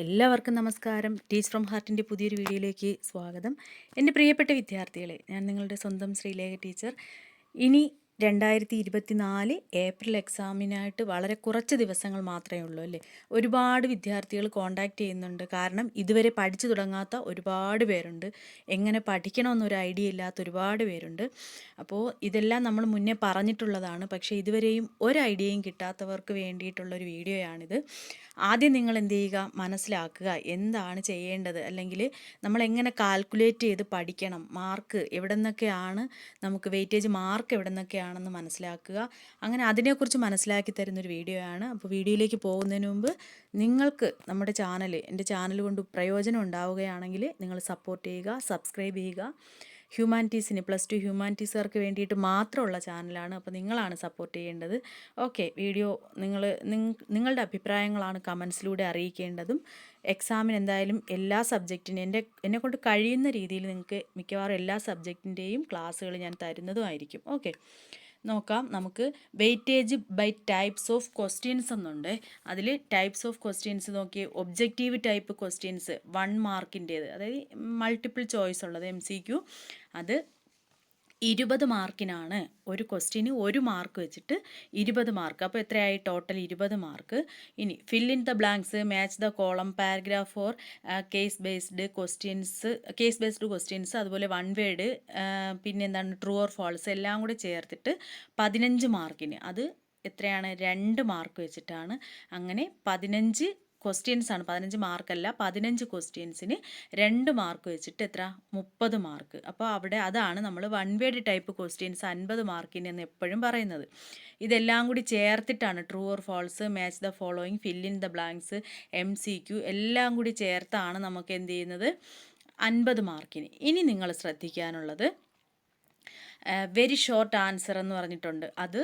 എല്ലാവർക്കും നമസ്കാരം. Teach from ഹാർട്ടിന്റെ പുതിയൊരു വീഡിയോയിലേക്ക് സ്വാഗതം. എന്റെ പ്രിയപ്പെട്ട വിദ്യാർത്ഥികളെ ഞാൻ നിങ്ങളുടെ സ്വന്തം ശ്രീലേഖ ടീച്ചർ ഇനി രണ്ടായിരത്തി ഇരുപത്തി നാല് ഏപ്രിൽ എക്സാമിനായിട്ട് വളരെ കുറച്ച് ദിവസങ്ങൾ മാത്രമേ ഉള്ളൂ അല്ലേ? ഒരുപാട് വിദ്യാർത്ഥികൾ കോണ്ടാക്ട് ചെയ്യുന്നുണ്ട്. കാരണം ഇതുവരെ പഠിച്ചു തുടങ്ങാത്ത ഒരുപാട് പേരുണ്ട്. എങ്ങനെ പഠിക്കണമെന്നൊരു ഐഡിയ ഇല്ലാത്ത ഒരുപാട് പേരുണ്ട്. അപ്പോൾ ഇതെല്ലാം നമ്മൾ മുന്നേ പറഞ്ഞിട്ടുള്ളതാണ്. പക്ഷേ ഇതുവരെയും ഒരു ഐഡിയയും കിട്ടാത്തവർക്ക് വേണ്ടിയിട്ടുള്ളൊരു വീഡിയോയാണിത്. ആദ്യം നിങ്ങൾ എന്ത് ചെയ്യുക? മനസ്സിലാക്കുക. എന്താണ് ചെയ്യേണ്ടത്? അല്ലെങ്കിൽ നമ്മൾ എങ്ങനെ കാൽക്കുലേറ്റ് ചെയ്ത് പഠിക്കണം? മാർക്ക് എവിടെ നിന്നൊക്കെയാണ് നമുക്ക് വെയിറ്റേജ് മാർക്ക് എവിടെ നിന്നൊക്കെയാണെന്ന് മനസ്സിലാക്കുക. അങ്ങനെ അതിനെക്കുറിച്ച് മനസ്സിലാക്കി തരുന്നൊരു വീഡിയോ ആണ് അപ്പോൾ വീഡിയോയിലേക്ക് പോകുന്നതിന് മുമ്പ് നിങ്ങൾക്ക് നമ്മുടെ ചാനൽ എന്റെ ചാനൽ കൊണ്ട് പ്രയോജനം ഉണ്ടാവുകയാണെങ്കിൽ നിങ്ങൾ സപ്പോർട്ട് ചെയ്യുക സബ്സ്ക്രൈബ് ചെയ്യുക. ഹ്യൂമാനിറ്റീസിന് പ്ലസ് ടു ഹ്യൂമാനിറ്റീസുകാർക്ക് വേണ്ടിയിട്ട് മാത്രമുള്ള ചാനലാണ്. അപ്പോൾ നിങ്ങളാണ് സപ്പോർട്ട് ചെയ്യേണ്ടത്. ഓക്കെ വീഡിയോ നിങ്ങൾ നിങ്ങളുടെ അഭിപ്രായങ്ങളാണ് കമൻസിലൂടെ അറിയിക്കേണ്ടതും. എക്സാമിന് എന്തായാലും എല്ലാ സബ്ജക്റ്റിനും എന്റെ എന്നെക്കൊണ്ട് കഴിയുന്ന രീതിയിൽ നിങ്ങൾക്ക് മിക്കവാറും എല്ലാ സബ്ജക്റ്റിന്റെയും ക്ലാസ്സുകൾ ഞാൻ തരുന്നതുമായിരിക്കും ഓക്കെ. നോക്കാം. നമുക്ക് weightage by types of questions എന്നുണ്ട്. അതിൽ ടൈപ്സ് ഓഫ് ക്വസ്റ്റ്യൻസ് നോക്കി ഒബ്ജക്റ്റീവ് ടൈപ്പ് ക്വസ്റ്റ്യൻസ് വൺ മാർക്കിന്റേത് അതായത് മൾട്ടിപ്പിൾ ചോയ്സ് ഉള്ളത് എം സി ക്യു അത് ഇരുപത് മാർക്കിനാണ് ഒരു ക്വസ്റ്റ്യന് ഒരു മാർക്ക് വെച്ചിട്ട് ഇരുപത് മാർക്ക്. അപ്പോൾ എത്രയായി? ടോട്ടൽ ഇരുപത് മാർക്ക്. ഇനി fill in the blanks match the column paragraph for case based questions case based questions അതുപോലെ വൺ വേഡ് പിന്നെ എന്താണ്? ട്രൂ ഓർ ഫോൾസ് എല്ലാം കൂടെ ചേർത്തിട്ട് പതിനഞ്ച് മാർക്കിന്. അത് എത്രയാണ്? രണ്ട് മാർക്ക് വെച്ചിട്ടാണ്. അങ്ങനെ പതിനഞ്ച് ക്വസ്റ്റ്യൻസ് ആണ്. പതിനഞ്ച് മാർക്കല്ല പതിനഞ്ച് ക്വസ്റ്റ്യൻസിന് രണ്ട് മാർക്ക് വെച്ചിട്ട് എത്ര? മുപ്പത് മാർക്ക് അപ്പോൾ അവിടെ അതാണ് നമ്മൾ വൺ വേഡ് ടൈപ്പ് ക്വസ്റ്റ്യൻസ് അൻപത് മാർക്കിന് എന്ന് എപ്പോഴും പറയുന്നത്. ഇതെല്ലാം കൂടി ചേർത്തിട്ടാണ് true or false match the following in the blanks M C Q എല്ലാം കൂടി ചേർത്താണ് നമുക്ക് എന്ത് ചെയ്യുന്നത്? അൻപത് മാർക്കിന് ഇനി നിങ്ങൾ ശ്രദ്ധിക്കാനുള്ളത് വെരി ഷോർട്ട് ആൻസർ എന്ന് പറഞ്ഞിട്ടുണ്ട്. അത്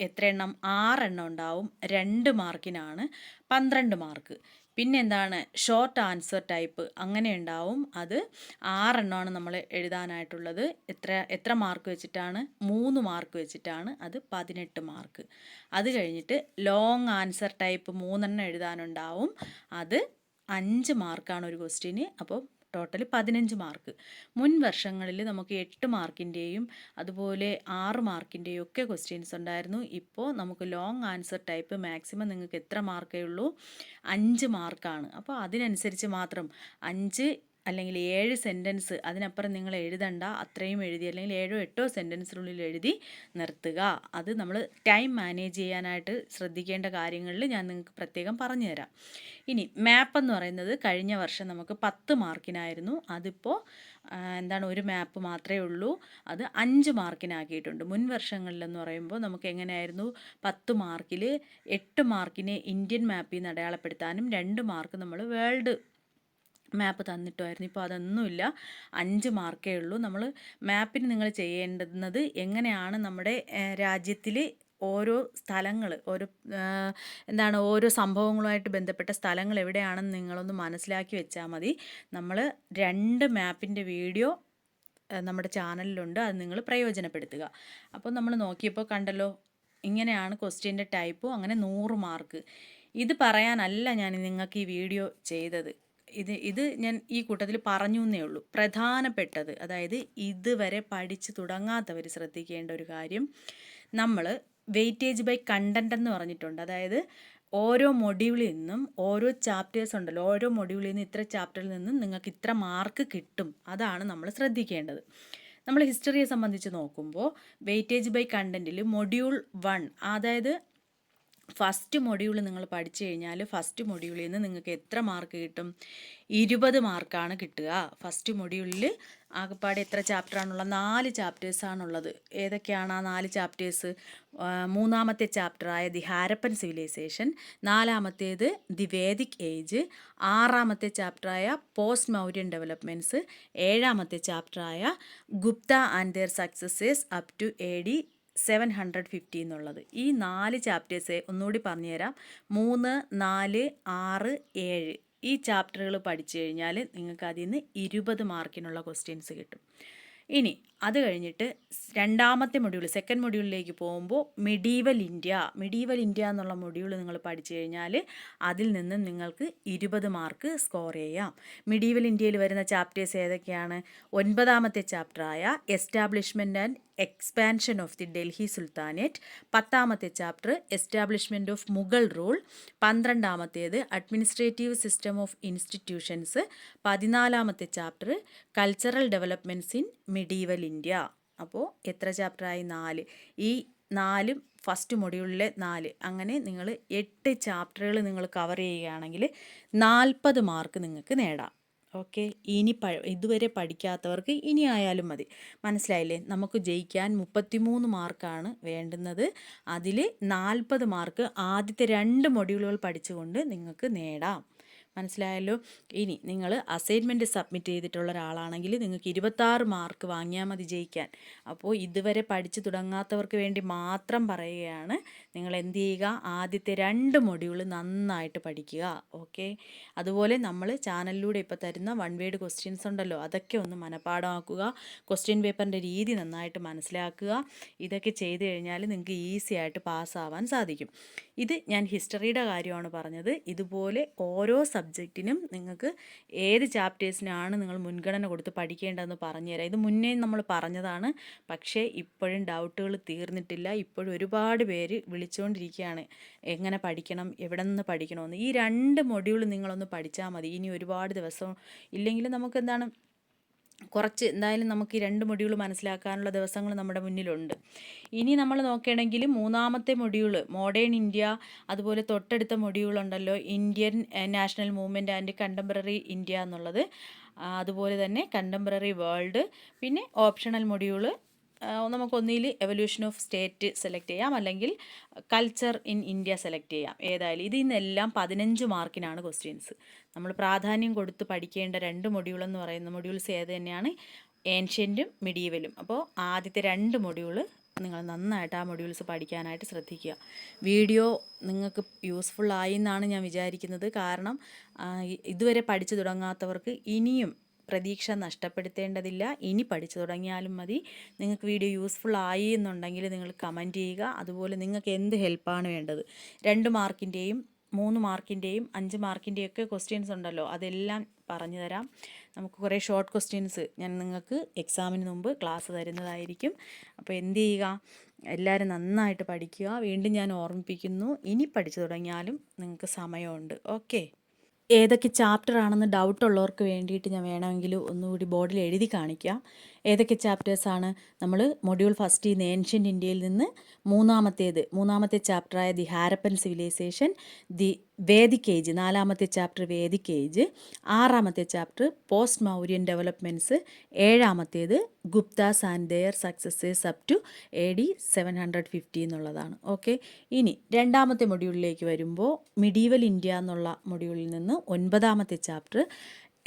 എത്ര എണ്ണം ആറെണ്ണം ഉണ്ടാവും. രണ്ട് മാർക്കിനാണ്. പന്ത്രണ്ട് മാർക്ക്. പിന്നെ എന്താണ് ഷോർട്ട് ആൻസർ ടൈപ്പ് അങ്ങനെ ഉണ്ടാവും. അത് ആറെണ്ണമാണ് നമ്മൾ എഴുതാനായിട്ടുള്ളത്. എത്ര എത്ര മാർക്ക് വെച്ചിട്ടാണ്? മൂന്ന് മാർക്ക് വെച്ചിട്ടാണ് അത് പതിനെട്ട് മാർക്ക്. അത് കഴിഞ്ഞിട്ട് ലോങ് ആൻസർ ടൈപ്പ് മൂന്നെണ്ണം എഴുതാനുണ്ടാവും. അത് അഞ്ച് മാർക്കാണ് ഒരു ക്വസ്റ്റ്യന് അപ്പോൾ ടോട്ടൽ പതിനഞ്ച് മാർക്ക്. മുൻ വർഷങ്ങളിൽ നമുക്ക് എട്ട് മാർക്കിന്റെയും അതുപോലെ ആറ് മാർക്കിന്റെയും ഒക്കെ ക്വസ്റ്റ്യൻസ് ഉണ്ടായിരുന്നു. ഇപ്പോൾ നമുക്ക് ലോങ് ആൻസർ ടൈപ്പ് മാക്സിമം നിങ്ങൾക്ക് എത്ര മാർക്കേ ഉള്ളൂ? അഞ്ച് മാർക്കാണ്. അപ്പോൾ അതിനനുസരിച്ച് മാത്രം അഞ്ച് അല്ലെങ്കിൽ ഏഴ് സെന്റൻസ് അതിനപ്പുറം നിങ്ങൾ എഴുതണ്ട അത്രയും എഴുതി അല്ലെങ്കിൽ ഏഴോ എട്ടോ സെന്റൻസിനുള്ളിൽ എഴുതി നിർത്തുക. അത് നമ്മൾ ടൈം മാനേജ് ചെയ്യാനായിട്ട് ശ്രദ്ധിക്കേണ്ട കാര്യങ്ങളിൽ ഞാൻ നിങ്ങൾക്ക് പ്രത്യേകം പറഞ്ഞു തരാം ഇനി മാപ്പ് എന്ന് പറയുന്നത് കഴിഞ്ഞ വർഷം നമുക്ക് പത്ത് മാർക്കിനായിരുന്നു അതിപ്പോൾ എന്താണ് ഒരു മാപ്പ് മാത്രമേ ഉള്ളൂ. അത് അഞ്ച് മാർക്കിനാക്കിയിട്ടുണ്ട് മുൻ വർഷങ്ങളിലെന്ന് പറയുമ്പോൾ നമുക്ക് എങ്ങനെയായിരുന്നു? പത്ത് മാർക്കിൽ എട്ട് മാർക്കിനെ ഇന്ത്യൻ മാപ്പിൽ നിന്ന് അടയാളപ്പെടുത്താനും രണ്ട് മാർക്ക് നമ്മൾ വേൾഡ് മാപ്പ് തന്നിട്ടുമായിരുന്നു. ഇപ്പോൾ അതൊന്നുമില്ല. അഞ്ച് മാർക്കേ ഉള്ളൂ. നമ്മൾ മാപ്പിന് നിങ്ങൾ ചെയ്യേണ്ടുന്നത് എങ്ങനെയാണ് നമ്മുടെ രാജ്യത്തിൽ ഓരോ സ്ഥലങ്ങൾ ഓരോ എന്താണ് ഓരോ സംഭവങ്ങളുമായിട്ട് ബന്ധപ്പെട്ട സ്ഥലങ്ങൾ എവിടെയാണെന്ന് നിങ്ങളൊന്ന് മനസ്സിലാക്കി വെച്ചാൽ മതി. നമ്മൾ രണ്ട് മാപ്പിന്റെ വീഡിയോ നമ്മുടെ ചാനലിലുണ്ട്. അത് നിങ്ങൾ പ്രയോജനപ്പെടുത്തുക. അപ്പോൾ നമ്മൾ നോക്കിയപ്പോൾ കണ്ടല്ലോ ഇങ്ങനെയാണ് ക്വസ്റ്റ്യന്റെ ടൈപ്പും. അങ്ങനെ നൂറ് മാർക്ക്. ഇത് പറയാനല്ല ഞാൻ നിങ്ങൾക്ക് ഈ വീഡിയോ ചെയ്തത്. ഇത് ഇത് ഞാൻ ഈ കൂട്ടത്തിൽ പറഞ്ഞു എന്നേ ഉള്ളൂ. പ്രധാനപ്പെട്ടത് അതായത് ഇതുവരെ പഠിച്ച് തുടങ്ങാത്തവർ ശ്രദ്ധിക്കേണ്ട ഒരു കാര്യം നമ്മൾ വെയിറ്റേജ് ബൈ കണ്ടന്റ് എന്ന് പറഞ്ഞിട്ടുണ്ട്. അതായത് ഓരോ മൊഡ്യൂളിൽ നിന്നും ഓരോ ചാപ്റ്റേഴ്സ് ഉണ്ടല്ലോ ഓരോ മൊഡ്യൂളിൽ നിന്ന് ഇത്ര ചാപ്റ്ററിൽ നിന്നും നിങ്ങൾക്ക് ഇത്ര മാർക്ക് കിട്ടും. അതാണ് നമ്മൾ ശ്രദ്ധിക്കേണ്ടത്. നമ്മൾ ഹിസ്റ്ററിയെ സംബന്ധിച്ച് നോക്കുമ്പോൾ വെയിറ്റേജ് ബൈ കണ്ടന്റിൽ മൊഡ്യൂൾ വൺ അതായത് ഫസ്റ്റ് മൊഡ്യൂൾ നിങ്ങൾ പഠിച്ചു കഴിഞ്ഞാൽ ഫസ്റ്റ് മൊഡ്യൂളിൽ നിന്ന് നിങ്ങൾക്ക് എത്ര മാർക്ക് കിട്ടും? ഇരുപത് മാർക്കാണ് കിട്ടുക. ഫസ്റ്റ് മൊഡ്യൂളിൽ ആകെപ്പാടെ എത്ര ചാപ്റ്ററാണുള്ളത് നാല് ചാപ്റ്റേഴ്സാണുള്ളത് ഏതൊക്കെയാണ് ആ നാല് ചാപ്റ്റേഴ്സ്? മൂന്നാമത്തെ ചാപ്റ്ററായ ദി ഹാരപ്പൻ സിവിലൈസേഷൻ നാലാമത്തേത് ദി വേദിക് ഏജ് ആറാമത്തെ ചാപ്റ്ററായ പോസ്റ്റ് മൗര്യൻ ഡെവലപ്മെന്റ്സ് ഏഴാമത്തെ ചാപ്റ്ററായ Gupta and their successors up to A D seven hundred fifty എന്നുള്ളത്. ഈ നാല് ചാപ്റ്റേഴ്സ് ഒന്നുകൂടി പറഞ്ഞുതരാം. മൂന്ന് നാല് ആറ് ഏഴ്. ഈ ചാപ്റ്ററുകൾ പഠിച്ചു കഴിഞ്ഞാൽ നിങ്ങൾക്ക് അതിൽ നിന്ന് ഇരുപത് മാർക്കിനുള്ള ക്വസ്റ്റ്യൻസ് കിട്ടും. ഇനി അത് കഴിഞ്ഞിട്ട് രണ്ടാമത്തെ മൊഡ്യൂൾ സെക്കൻഡ് മൊഡ്യൂളിലേക്ക് പോകുമ്പോൾ മെഡീവൽ ഇന്ത്യ മെഡീവൽ ഇന്ത്യ എന്നുള്ള മൊഡ്യൂൾ നിങ്ങൾ പഠിച്ചു കഴിഞ്ഞാൽ അതിൽ നിന്ന് നിങ്ങൾക്ക് ഇരുപത് മാർക്ക് സ്കോർ ചെയ്യാം. മിഡീവൽ ഇന്ത്യയിൽ വരുന്ന ചാപ്റ്റേഴ്സ് ഏതൊക്കെയാണ്? ഒൻപതാമത്തെ ചാപ്റ്ററായ establishment and expansion of the Delhi sultanate പത്താമത്തെ chapter establishment of Mughal rule പന്ത്രണ്ടാമത്തേത് administrative system of institutions പതിനാലാമത്തെ chapter cultural developments in medieval India അപ്പോൾ എത്ര ചാപ്റ്ററായി നാല്. ഈ നാലും ഫസ്റ്റ് മൊഡ്യൂളിലെ നാല്. അങ്ങനെ നിങ്ങൾ എട്ട് ചാപ്റ്ററുകൾ നിങ്ങൾ കവർ ചെയ്യുകയാണെങ്കിൽ നാൽപ്പത് മാർക്ക് നിങ്ങൾക്ക് നേടാം. ഓക്കെ? ഇനി പ ഇതുവരെ പഠിക്കാത്തവർക്ക് ഇനി ആയാലും മതി. മനസ്സിലായില്ലേ? നമുക്ക് ജയിക്കാൻ മുപ്പത്തിമൂന്ന് മാർക്കാണ് വേണ്ടുന്നത്. അതിൽ നാൽപ്പത് മാർക്ക് ആദ്യത്തെ രണ്ട് മൊഡ്യൂളുകൾ പഠിച്ചുകൊണ്ട് നിങ്ങൾക്ക് നേടാം. മനസ്സിലായല്ലോ? ഇനി നിങ്ങൾ അസൈൻമെന്റ് സബ്മിറ്റ് ചെയ്തിട്ടുള്ള ഒരാളാണെങ്കിൽ നിങ്ങൾക്ക് ഇരുപത്താറ് മാർക്ക് വാങ്ങിയാൽ മതി ജയിക്കാൻ. അപ്പോൾ ഇതുവരെ പഠിച്ചു തുടങ്ങാത്തവർക്ക് വേണ്ടി മാത്രം പറയുകയാണ്. നിങ്ങൾ എന്ത് ചെയ്യുക? ആദ്യത്തെ രണ്ട് മൊഡ്യൂൾ നന്നായിട്ട് പഠിക്കുക. ഓക്കെ? അതുപോലെ നമ്മൾ ചാനലിലൂടെ ഇപ്പോൾ തരുന്ന വൺ വേഡ് ക്വസ്റ്റ്യൻസ് ഉണ്ടല്ലോ അതൊക്കെ ഒന്ന് മനഃപ്പാടമാക്കുക. ക്വസ്റ്റ്യൻ പേപ്പറിന്റെ രീതി നന്നായിട്ട് മനസ്സിലാക്കുക. ഇതൊക്കെ ചെയ്തു കഴിഞ്ഞാൽ നിങ്ങൾക്ക് ഈസി ആയിട്ട് പാസ്സാവാൻ സാധിക്കും. ഇത് ഞാൻ ഹിസ്റ്ററിയുടെ കാര്യമാണ് പറഞ്ഞത്. ഇതുപോലെ ഓരോ സബ്ജക്റ്റിനും നിങ്ങൾക്ക് ഏത് ചാപ്റ്റേഴ്സിനാണ് നിങ്ങൾ മുൻഗണന കൊടുത്ത് പഠിക്കേണ്ടതെന്ന് പറഞ്ഞുതരാം ഇത് മുന്നേ നമ്മൾ പറഞ്ഞതാണ്. പക്ഷേ ഇപ്പോഴും ഡൗട്ടുകൾ തീർന്നിട്ടില്ല. ഇപ്പോഴും ഒരുപാട് പേര് വിളിച്ചുകൊണ്ടിരിക്കുകയാണ് എങ്ങനെ പഠിക്കണം? എവിടെ നിന്ന് പഠിക്കണമെന്ന്? ഈ രണ്ട് മൊഡ്യൂൾ നിങ്ങളൊന്ന് പഠിച്ചാൽ മതി. ഇനി ഒരുപാട് ദിവസം ഇല്ലെങ്കിൽ നമുക്ക് എന്താണ് കുറച്ച് എന്തായാലും നമുക്ക് ഈ രണ്ട് മൊഡ്യൂൾ മനസ്സിലാക്കാനുള്ള ദിവസങ്ങൾ നമ്മുടെ മുന്നിലുണ്ട്. ഇനി നമ്മൾ നോക്കുകയാണെങ്കിൽ മൂന്നാമത്തെ മൊഡ്യൂൾ മോഡേൺ ഇന്ത്യ അതുപോലെ തൊട്ടടുത്ത മൊഡ്യൂൾ ഉണ്ടല്ലോ Indian national movement and contemporary India എന്നുള്ളത്. അതുപോലെ തന്നെ കണ്ടംപററി വേൾഡ് പിന്നെ ഓപ്ഷണൽ മൊഡ്യൂൾ നമുക്ക് ഒന്നിൽ എവല്യൂഷൻ ഓഫ് സ്റ്റേറ്റ് സെലക്ട് ചെയ്യാം. അല്ലെങ്കിൽ കൾച്ചർ ഇൻ ഇന്ത്യ സെലക്ട് ചെയ്യാം. ഏതായാലും ഇതിൽ നിന്നെല്ലാം പതിനഞ്ച് മാർക്കിനാണ് ക്വസ്റ്റ്യൻസ് നമ്മൾ പ്രാധാന്യം കൊടുത്ത് പഠിക്കേണ്ട രണ്ട് മൊഡ്യൂൾ എന്ന് പറയുന്ന മൊഡ്യൂൾസ് ഏത് തന്നെയാണ്? ഏൻഷ്യന്റും മിഡീവലും അപ്പോൾ ആദ്യത്തെ രണ്ട് മൊഡ്യൂൾ നിങ്ങൾ നന്നായിട്ട് ആ മൊഡ്യൂൾസ് പഠിക്കാനായിട്ട് ശ്രദ്ധിക്കുക. വീഡിയോ നിങ്ങൾക്ക് യൂസ്ഫുൾ ആയി എന്നാണ് ഞാൻ വിചാരിക്കുന്നത്. കാരണം ഇതുവരെ പഠിച്ചു തുടങ്ങാത്തവർക്ക് ഇനിയും പ്രതീക്ഷ നഷ്ടപ്പെടുത്തേണ്ടതില്ല. ഇനി പഠിച്ചു തുടങ്ങിയാലും മതി. നിങ്ങൾക്ക് വീഡിയോ യൂസ്ഫുൾ ആയി എന്നുണ്ടെങ്കിൽ നിങ്ങൾ കമന്റ് ചെയ്യുക. അതുപോലെ നിങ്ങൾക്ക് എന്ത് ഹെൽപ്പാണ് വേണ്ടത്? രണ്ട് മാർക്കിന്റെയും മൂന്ന് മാർക്കിന്റെയും അഞ്ച് മാർക്കിന്റെയും ഒക്കെ ക്വസ്റ്റ്യൻസ് ഉണ്ടല്ലോ. അതെല്ലാം പറഞ്ഞു തരാം. നമുക്ക് കുറേ ഷോർട്ട് ക്വസ്റ്റ്യൻസ് ഞാൻ നിങ്ങൾക്ക് എക്സാമിന് മുമ്പ് ക്ലാസ് തരുന്നതായിരിക്കും. അപ്പോൾ എന്ത് ചെയ്യുക? എല്ലാവരും നന്നായിട്ട് പഠിക്കുക. വീണ്ടും ഞാൻ ഓർമ്മിപ്പിക്കുന്നു. ഇനി പഠിച്ചു തുടങ്ങിയാലും നിങ്ങൾക്ക് സമയമുണ്ട്. ഓക്കെ ഏതൊക്കെ ചാപ്റ്റർ ആണെന്ന് ഡൗട്ട് ഉള്ളവർക്ക് വേണ്ടിയിട്ട് ഞാൻ വേണമെങ്കിൽ ഒന്നുകൂടി ബോർഡിൽ എഴുതി കാണിക്കാം. ഏതൊക്കെ ചാപ്റ്റേഴ്സാണ് നമ്മൾ മൊഡ്യൂൾ ഫസ്റ്റ് ഇന്ന് ഏൻഷ്യന്റ് ഇന്ത്യയിൽ നിന്ന് മൂന്നാമത്തേത് മൂന്നാമത്തെ ചാപ്റ്ററായ the Harappan civilisation the Vedic age നാലാമത്തെ ചാപ്റ്റർ വേദിക് ഏജ് ആറാമത്തെ chapter post Mauryan developments ഏഴാമത്തേത് Guptas and their successors up to A D seven hundred fifty എന്നുള്ളതാണ്. ഓക്കെ ഇനി രണ്ടാമത്തെ മൊഡ്യൂളിലേക്ക് വരുമ്പോൾ മിഡീവൽ ഇന്ത്യ എന്നുള്ള മൊഡ്യൂളിൽ നിന്ന് ഒൻപതാമത്തെ chapter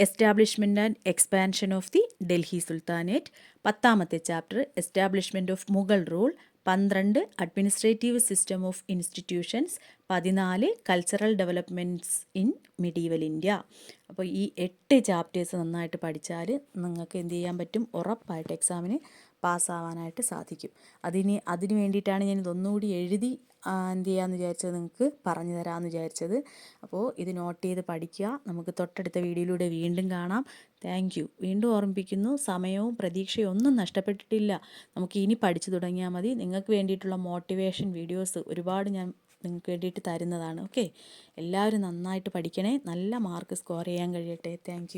establishment and expansion of the Delhi sultanate പത്താമത്തെ chapter establishment of Mughal rule പന്ത്രണ്ട് അഡ്മിനിസ്ട്രേറ്റീവ് സിസ്റ്റം ഓഫ് ഇൻസ്റ്റിറ്റ്യൂഷൻസ് പതിനാല് cultural developments in medieval India അപ്പോൾ ഈ എട്ട് ചാപ്റ്റേഴ്സ് നന്നായിട്ട് പഠിച്ചാൽ നിങ്ങൾക്ക് എന്ത് ചെയ്യാൻ പറ്റും? ഉറപ്പായിട്ട് എക്സാമിന് പാസ്സാവാനായിട്ട് സാധിക്കും. അതിന് അതിന് വേണ്ടിയിട്ടാണ് ഞാൻ ഇതൊന്നുകൂടി എഴുതി എന്ത് ചെയ്യാമെന്ന് വിചാരിച്ചത് നിങ്ങൾക്ക് പറഞ്ഞു തരാമെന്ന് വിചാരിച്ചത്. അപ്പോൾ ഇത് നോട്ട് ചെയ്ത് പഠിക്കുക. നമുക്ക് തൊട്ടടുത്ത വീഡിയോയിലൂടെ വീണ്ടും കാണാം. താങ്ക് യു വീണ്ടും ഓർമ്മിപ്പിക്കുന്നു സമയവും പ്രതീക്ഷയും ഒന്നും നഷ്ടപ്പെട്ടിട്ടില്ല. നമുക്ക് ഇനി പഠിച്ചു തുടങ്ങിയാൽ മതി. നിങ്ങൾക്ക് വേണ്ടിയിട്ടുള്ള മോട്ടിവേഷൻ വീഡിയോസ് ഒരുപാട് ഞാൻ നിങ്ങൾക്ക് വേണ്ടിയിട്ട് തരുന്നതാണ്. ഓക്കെ എല്ലാവരും നന്നായിട്ട് പഠിക്കണേ. നല്ല മാർക്ക് സ്കോർ ചെയ്യാൻ കഴിയട്ടെ. താങ്ക്